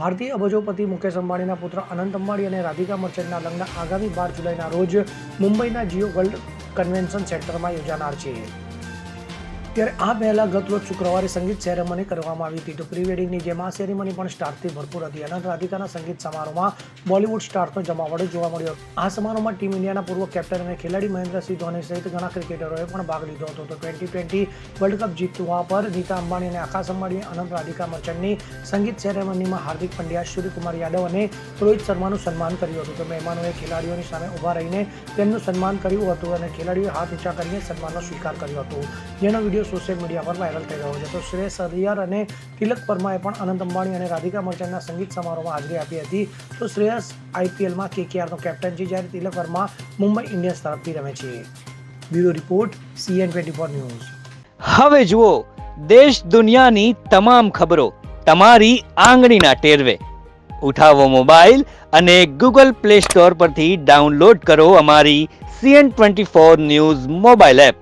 ભારતીય અબજોપતિ મુકેશ અંબાણીના પુત્ર અનંત અંબાણી અને રાધિકા મર્ચન્ટના લગ્ન આગામી બાર જુલાઈના રોજ મુંબઈના જીઓ વર્લ્ડ કન્વેન્શન સેન્ટરમાં યોજાનાર છે. ત્યારે આ પહેલા ગત રોજ શુક્રવારે સંગીત સેરેમની કરવામાં આવી હતી. તો પ્રી વેડિંગની જેમ આ સેરેમની પણ સ્ટારથી ભરપૂર હતી અનંત રાધિકાના સંગીત સમારોહમાં બોલિવૂડ સ્ટારનો જમાવડો જોવા મળ્યો. આ સમારોહમાં ટીમ ઇન્ડિયાના પૂર્વ કેપ્ટન અને ખેલાડી મહેન્દ્રસિંહ ધોની સહિત ઘણા ક્રિકેટરોએ પણ ભાગ લીધો હતો. તો ટ્વેન્ટી ટ્વેન્ટી વર્લ્ડ કપ જીતવા પર નીતા અંબાણી અને આકાશ અંબાણી અનંત રાધિકા મર્ચન્ટની સંગીત સેરેમનીમાં હાર્દિક પંડ્યા, સૂર્યકુમાર યાદવ અને રોહિત શર્માનું સન્માન કર્યું હતું. તો મહેમાનોએ ખેલાડીઓની સામે ઊભા રહીને તેમનું સન્માન કર્યું હતું અને ખેલાડીઓએ હાથ ઊંચા કરીને સન્માનનો સ્વીકાર કર્યો હતો. જેનો વીડિયો સોશિયલ મીડિયા પર વાયરલ થઈ રહ્યો છે. તો શ્રેયસ અરિયર અને તિલક વર્માએ પણ અનંત અંબાણી અને રાધિકા મર્ચન્ટના સંગીત સમારોહમાં હાજરી આપી હતી. તો શ્રેયસ આઈપીએલમાં કેકેઆરનો કેપ્ટન છે, જ્યારે તિલક વર્મા મુંબઈ ઇન્ડિયન્સ તરફથી રમે છે. Bureau report, CN twenty four news. હવે જુઓ, દેશ દુનિયાની તમામ ખબરો તમારી આંગળીના ટેરવે. ઉઠાવો મોબાઈલ અને ગૂગલ પ્લે સ્ટોર પરથી ડાઉનલોડ કરો અમારી CN twenty four news mobile app.